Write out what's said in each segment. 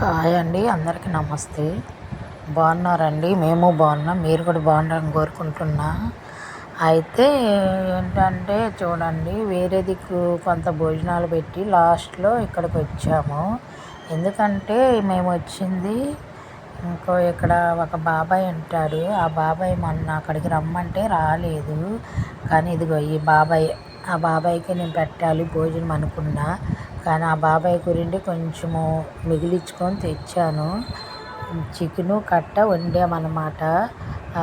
Hi అండి అందరికీ నమస్తే. బాగున్నారండి? మేము బాగున్నాం. మీరు కూడా బాగుండాలని కోరుకుంటున్నా. అయితే ఏంటంటే చూడండి వేరే దిక్కు కొంత భోజనాలు పెట్టి లాస్ట్లో ఇక్కడికి వచ్చాము. ఎందుకంటే మేము వచ్చింది ఇంకో ఇక్కడ ఒక బాబాయ్ ఉంటాడు. ఆ బాబాయ్ మొన్న అక్కడికి రమ్మంటే రాలేదు. కానీ ఇదిగో ఈ బాబాయ్ ఆ బాబాయ్కి నేను పెట్టాలి భోజనం అనుకున్నా. కానీ ఆ బాబాయ్ గురించి కొంచెము మిగిలించుకొని తెచ్చాను. చికెను కట్ట వండామన్నమాట.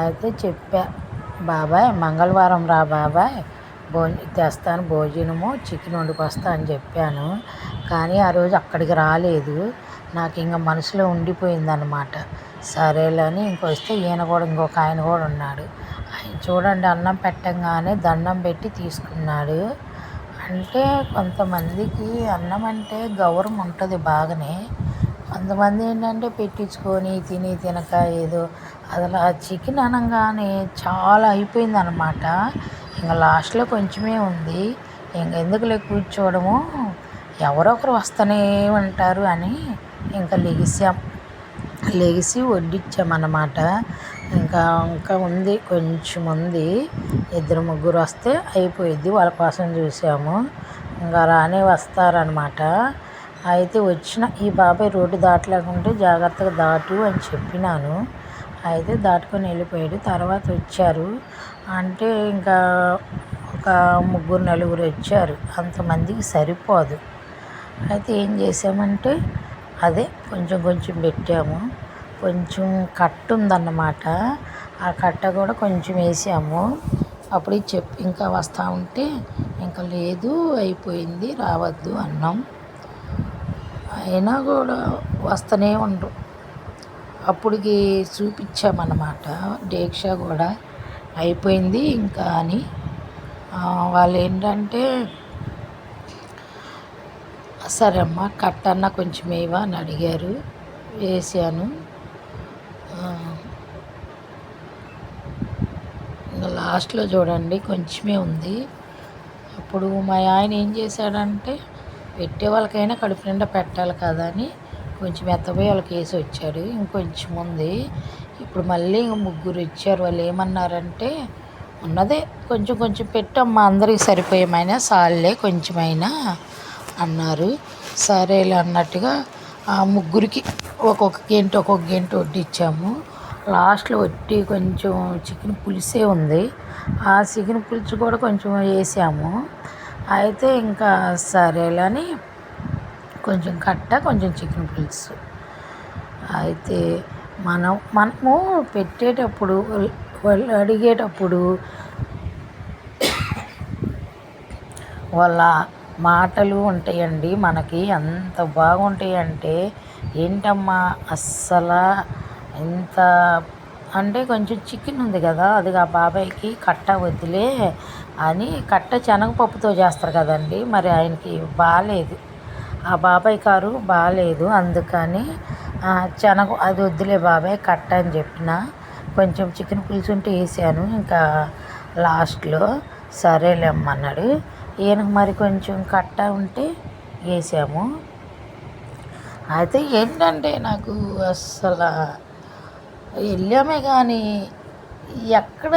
అయితే చెప్పా బాబాయ్ మంగళవారం రా బాబాయ్ భో తెస్తాను భోజనము చికెన్ వండుకొస్తా అని చెప్పాను. కానీ ఆ రోజు అక్కడికి రాలేదు. నాకు ఇంకా మనసులో ఉండిపోయిందనమాట సరేలని ఇంకొస్తే ఈయన కూడా ఇంకొక ఆయన కూడా ఉన్నాడు. ఆయన చూడండి అన్నం పెట్టంగానే దండం పెట్టి తీసుకున్నాడు. అంటే కొంతమందికి అన్నం అంటే గౌరవం ఉంటుంది బాగానే. కొంతమంది ఏంటంటే పెట్టించుకొని తిని తినక ఏదో అసలు ఆ చికెన్ అనగానే చాలా అయిపోయింది అనమాట ఇంకా లాస్ట్లో కొంచెమే ఉంది. ఇంక ఎందుకులే కూర్చోవడము? ఎవరో ఒకరు వస్తూనే ఉంటారు అని ఇంకా లెగిసాం. లేసి వడ్డించామన్నమాట. ఇంకా ఇంకా ఉంది కొంచెం ఉంది. ఇద్దరు ముగ్గురు వస్తే అయిపోయిద్ది వాళ్ళ కోసం చూసాము. ఇంకా రానే వస్తారనమాట అయితే వచ్చిన ఈ బాబాయ్ రోడ్డు దాటలేకుంటే జాగ్రత్తగా దాటు అని చెప్పినాను. అయితే దాటుకొని వెళ్ళిపోయాడు తర్వాత వచ్చారు. అంటే ఇంకా ఒక ముగ్గురు నలుగురు వచ్చారు అంతమందికి సరిపోదు. అయితే ఏం చేసామంటే అదే కొంచెం కొంచెం పెట్టాము. కొంచెం కట్ట ఉందన్నమాట. ఆ కట్ట కూడా కొంచెం వేసాము. అప్పుడు చెప్పి ఇంకా వస్తూ ఉంటే ఇంకా లేదు అయిపోయింది రావద్దు అన్నాం. అయినా కూడా వస్తూనే ఉండరు. అప్పటికి చూపించామన్నమాట. డేక్ష కూడా అయిపోయింది ఇంకా అని. వాళ్ళు ఏంటంటే సరే అమ్మ కట్టన్న కొంచెం వేయవా? అని అడిగారు. వేసాను ఇంకా లాస్ట్లో చూడండి కొంచెమే ఉంది. అప్పుడు మా ఆయన ఏం చేశాడంటే పెట్టే వాళ్ళకైనా కడుపు నిండా పెట్టాలి కదా అని కొంచెం ఎత్తపోయి వాళ్ళకి వేసి వచ్చాడు. ఇంకొంచెం ఉంది. ఇప్పుడు మళ్ళీ ఇంక ముగ్గురు ఇచ్చారు వాళ్ళు ఏమన్నారంటే ఉన్నదే కొంచెం కొంచెం పెట్టమ్మా అందరికి సరిపోయేమైనా సాల్లే కొంచెమైనా అన్నారు. సరేలే అన్నట్టుగా ఆ ముగ్గురికి ఒక్కొక్క గంట ఒక్కొక్క గంట వడ్డిచ్చాము. లాస్ట్లో వట్టి కొంచెం చికెన్ పులుసే ఉంది. ఆ చికెన్ పులుసు కూడా కొంచెం వేసాము. అయితే ఇంకా సరేలని కొంచెం కట్ట కొంచెం చికెన్ పులుసు. అయితే మనం మనము పెట్టేటప్పుడు వాళ్ళు అడిగేటప్పుడు వాళ్ళ మాటలు ఉంటాయండి. మనకి ఎంత బాగుంటాయంటే ఏంటమ్మా అస్సలు ఎంత అంటే కొంచెం చికెన్ ఉంది కదా అది ఆ బాబాయ్కి కట్ట వదిలే అని కట్ట శనగపప్పుతో చేస్తారు కదండి మరి ఆయనకి బాగాలేదు ఆ బాబాయ్ కారు బాగాలేదు అందుకని శనగ అది వద్దులే బాబాయ్ కట్ట అని చెప్పిన. కొంచెం చికెన్ పులుసు ఉంటే వేసాను ఇంకా లాస్ట్లో సరేలేమ్మన్నాడు ఈయనకు మరి కొంచెం కట్ట ఉంటే వేసాము. అయితే ఏంటంటే నాకు అస్సలు వెళ్ళామే కానీ ఎక్కడ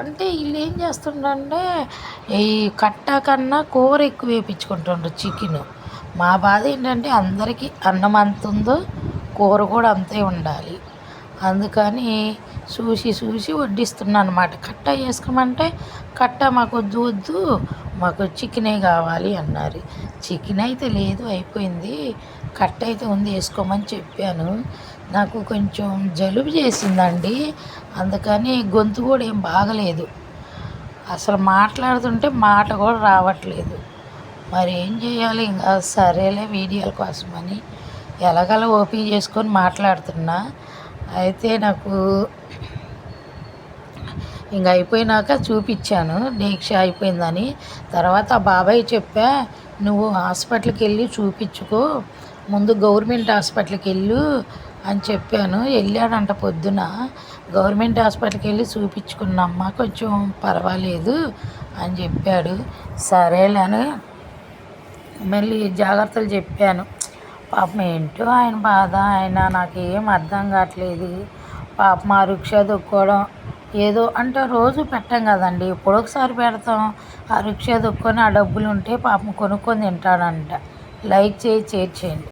అంటే వీళ్ళు ఏం చేస్తుండంటే ఈ కట్ట కన్నా కూర ఎక్కువ వేయించుకుంటుండ్రు చికెన్. మా బాధ ఏంటంటే అందరికీ అన్నం అంత ఉందో కూర కూడా అంతే ఉండాలి. అందుకని చూసి చూసి వడ్డిస్తున్నాను అనమాట కట్ట వేసుకోమంటే కట్ట మాకు వద్దు వద్దు మాకు చికెనే కావాలి అన్నారు. చికెన్ అయితే లేదు అయిపోయింది. కట్ అయితే ఉంది వేసుకోమని చెప్పాను. నాకు కొంచెం జలుబు చేసిందండి. అందుకని గొంతు కూడా ఏం బాగలేదు. అసలు మాట్లాడుతుంటే మాట కూడా రావట్లేదు. మరి ఏం చేయాలి? ఇంకా సరేలే వీడియోల కోసమని ఎలాగలా ఓపెన్ చేసుకొని మాట్లాడుతున్నా. అయితే నాకు ఇంకా అయిపోయినాక చూపించాను. దీక్ష అయిపోయిందని. తర్వాత ఆ బాబాయ్ చెప్పా నువ్వు హాస్పిటల్కి వెళ్ళి చూపించుకో. ముందు గవర్నమెంట్ హాస్పిటల్కి వెళ్ళు అని చెప్పాను. వెళ్ళాడంట పొద్దున. గవర్నమెంట్ హాస్పిటల్కి వెళ్ళి చూపించుకున్నమ్మ కొంచెం పర్వాలేదు అని చెప్పాడు. సరేలే అని మళ్ళీ జాగ్రత్తలు చెప్పాను. పాపం ఏంటో ఆయన బాధ ఆయన నాకు ఏం అర్థం కావట్లేదు. పాపం ఆ రిక్షా దొక్కోవడం ఏదో అంటే రోజు పెట్టం కదండి ఎప్పుడో ఒకసారి పెడతాం. ఆ రిక్షా దొక్కొని ఆ డబ్బులు ఉంటే పాపం కొనుక్కొని తింటాడంట. లైక్ చేయి షేర్ చేయండి.